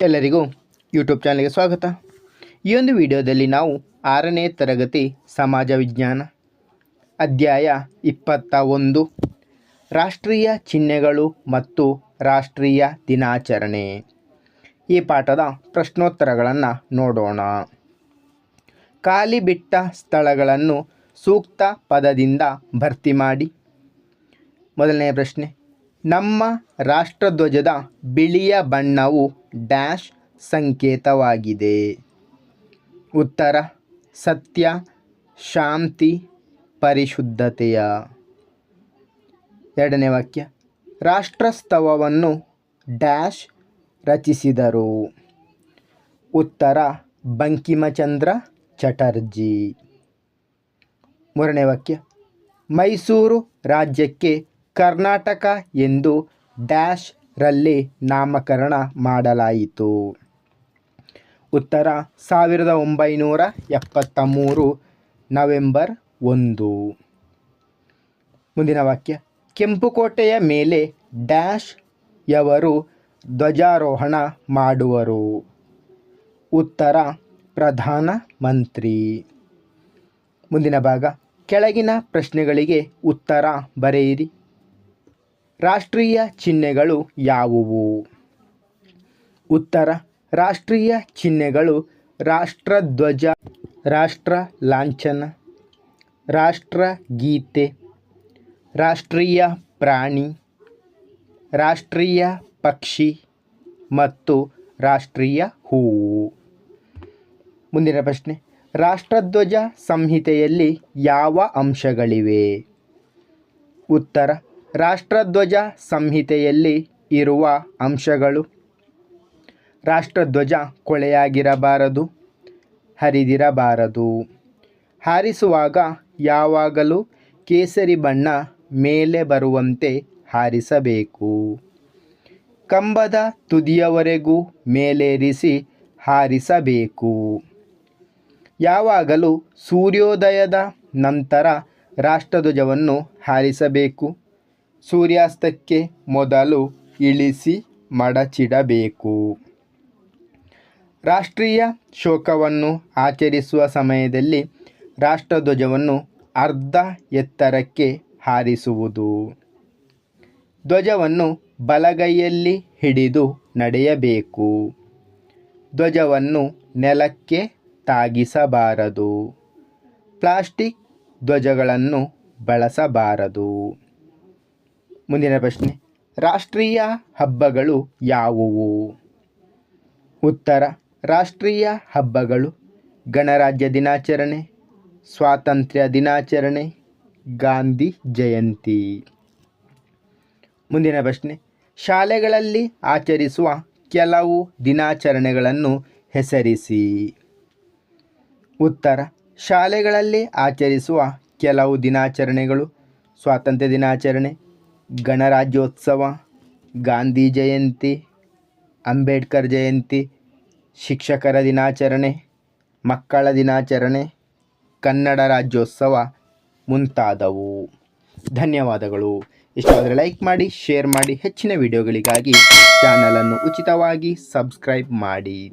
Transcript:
ಎಲ್ಲರಿಗೂ ಯೂಟ್ಯೂಬ್ ಚಾನಲ್ಗೆ ಸ್ವಾಗತ. ಈ ಒಂದು ವಿಡಿಯೋದಲ್ಲಿ ನಾವು ಆರನೇ ತರಗತಿ ಸಮಾಜ ವಿಜ್ಞಾನ ಅಧ್ಯಾಯ ಇಪ್ಪತ್ತ ಒಂದು. ರಾಷ್ಟ್ರೀಯ ಚಿಹ್ನೆಗಳು ಮತ್ತು ರಾಷ್ಟ್ರೀಯ ದಿನಾಚರಣೆ. ಈ ಪಾಠದ ಪ್ರಶ್ನೋತ್ತರಗಳನ್ನು ನೋಡೋಣ. ಖಾಲಿ ಬಿಟ್ಟ ಸ್ಥಳಗಳನ್ನು ಸೂಕ್ತ ಪದದಿಂದ ಭರ್ತಿ ಮಾಡಿ. ಮೊದಲನೆಯ ಪ್ರಶ್ನೆ ನಮ್ಮ ರಾಷ್ಟ್ರಧ್ವಜದ ಬಿಳಿಯ ಬಣ್ಣವು ಡ್ಯಾಶ್ ಸಂಕೇತವಾಗಿದೆ. ಉತ್ತರ, ಸತ್ಯ, ಶಾಂತಿ, ಪರಿಶುದ್ಧತೆಯ. ಎರಡನೇ ವಾಕ್ಯ, ರಾಷ್ಟ್ರಸ್ತವವನ್ನು ಡ್ಯಾಶ್ ರಚಿಸಿದರು. ಉತ್ತರ, ಬಂಕಿಮಚಂದ್ರ ಚಟರ್ಜಿ. ಮೂರನೇ ವಾಕ್ಯ, ಮೈಸೂರು ರಾಜ್ಯಕ್ಕೆ ಕರ್ನಾಟಕ ಎಂದು ಡ್ಯಾಶ್ ರಲ್ಲಿ ನಾಮಕರಣ ಮಾಡಲಾಯಿತು. ಉತ್ತರ ಸಾವಿರದ ಒಂಬೈನೂರ ಎಪ್ಪತ್ತ ಮೂರು ನವೆಂಬರ್ ಒಂದು. ಮುಂದಿನ ವಾಕ್ಯ. ಕೆಂಪುಕೋಟೆಯ ಮೇಲೆ ಡ್ಯಾಶ್ ಯವರು ಧ್ವಜಾರೋಹಣ ಮಾಡುವರು. ಉತ್ತರ ಪ್ರಧಾನ ಮಂತ್ರಿ. ಮುಂದಿನ ಭಾಗ. ಕೆಳಗಿನ ಪ್ರಶ್ನೆಗಳಿಗೆ ಉತ್ತರ ಬರೆಯಿರಿ. ರಾಷ್ಟ್ರೀಯ ಚಿಹ್ನೆಗಳು ಯಾವುವು? ಉತ್ತರ, ರಾಷ್ಟ್ರೀಯ ಚಿಹ್ನೆಗಳು ರಾಷ್ಟ್ರಧ್ವಜ, ರಾಷ್ಟ್ರ ಲಾಂಛನ, ರಾಷ್ಟ್ರ ಗೀತೆ, ರಾಷ್ಟ್ರೀಯ ಪ್ರಾಣಿ, ರಾಷ್ಟ್ರೀಯ ಪಕ್ಷಿ ಮತ್ತು ರಾಷ್ಟ್ರೀಯ ಹೂವು. ಮುಂದಿನ ಪ್ರಶ್ನೆ, ರಾಷ್ಟ್ರಧ್ವಜ ಸಂಹಿತೆಯಲ್ಲಿ ಯಾವ ಅಂಶಗಳಿವೆ? ಉತ್ತರ ರಾಷ್ಟ್ರಧ್ವಜ ಸಂಹಿತೆಯಲ್ಲಿ ಇರುವ ಅಂಶಗಳು. ರಾಷ್ಟ್ರಧ್ವಜ ಕೊಳೆಯಾಗಿರಬಾರದು, ಹರಿದಿರಬಾರದು. ಹಾರಿಸುವಾಗ ಯಾವಾಗಲೂ ಕೇಸರಿ ಬಣ್ಣ ಮೇಲೆ ಬರುವಂತೆ ಹಾರಿಸಬೇಕು. ಕಂಬದ ತುದಿಯವರೆಗೂ ಮೇಲೇರಿಸಿ ಹಾರಿಸಬೇಕು. ಯಾವಾಗಲೂ ಸೂರ್ಯೋದಯದ ನಂತರ ರಾಷ್ಟ್ರಧ್ವಜವನ್ನು ಹಾರಿಸಬೇಕು. ಸೂರ್ಯಾಸ್ತಕ್ಕೆ ಮೊದಲು ಇಳಿಸಿ ಮಡಚಿಡಬೇಕು. ರಾಷ್ಟ್ರೀಯ ಶೋಕವನ್ನು ಆಚರಿಸುವ ಸಮಯದಲ್ಲಿ ರಾಷ್ಟ್ರಧ್ವಜವನ್ನು ಅರ್ಧ ಎತ್ತರಕ್ಕೆ ಹಾರಿಸುವುದು. ಧ್ವಜವನ್ನು ಬಲಗೈಯಲ್ಲಿ ಹಿಡಿದು ನಡೆಯಬೇಕು. ಧ್ವಜವನ್ನು ನೆಲಕ್ಕೆ ತಾಗಿಸಬಾರದು. ಪ್ಲಾಸ್ಟಿಕ್ ಧ್ವಜಗಳನ್ನು ಬಳಸಬಾರದು. ಮುಂದಿನ ಪ್ರಶ್ನೆ. ರಾಷ್ಟ್ರೀಯ ಹಬ್ಬಗಳು ಯಾವುವು? ಉತ್ತರ, ರಾಷ್ಟ್ರೀಯ ಹಬ್ಬಗಳು ಗಣರಾಜ್ಯ ದಿನಾಚರಣೆ, ಸ್ವಾತಂತ್ರ್ಯ ದಿನಾಚರಣೆ, ಗಾಂಧಿ ಜಯಂತಿ. ಮುಂದಿನ ಪ್ರಶ್ನೆ. ಶಾಲೆಗಳಲ್ಲಿ ಆಚರಿಸುವ ಕೆಲವು ದಿನಾಚರಣೆಗಳನ್ನು ಹೆಸರಿಸಿ. ಉತ್ತರ, ಶಾಲೆಗಳಲ್ಲಿ ಆಚರಿಸುವ ಕೆಲವು ದಿನಾಚರಣೆಗಳು ಸ್ವಾತಂತ್ರ್ಯ ದಿನಾಚರಣೆ ಗಣರಾಜ್ಯೋತ್ಸವ, ಗಾಂಧಿ ಜಯಂತಿ, ಅಂಬೇಡ್ಕರ್ ಜಯಂತಿ, ಶಿಕ್ಷಕರ ದಿನಾಚರಣೆ, ಮಕ್ಕಳ ದಿನಾಚರಣೆ, ಕನ್ನಡ ರಾಜ್ಯೋತ್ಸವ ಮುಂತಾದವು. ಧನ್ಯವಾದಗಳು. ಇಷ್ಟವಾದರೆ ಲೈಕ್ ಮಾಡಿ, ಶೇರ್ ಮಾಡಿ, ಹೆಚ್ಚಿನ ವಿಡಿಯೋಗಳಿಗಾಗಿ ಚಾನಲನ್ನು ಉಚಿತವಾಗಿ ಸಬ್ಸ್ಕ್ರೈಬ್ ಮಾಡಿ.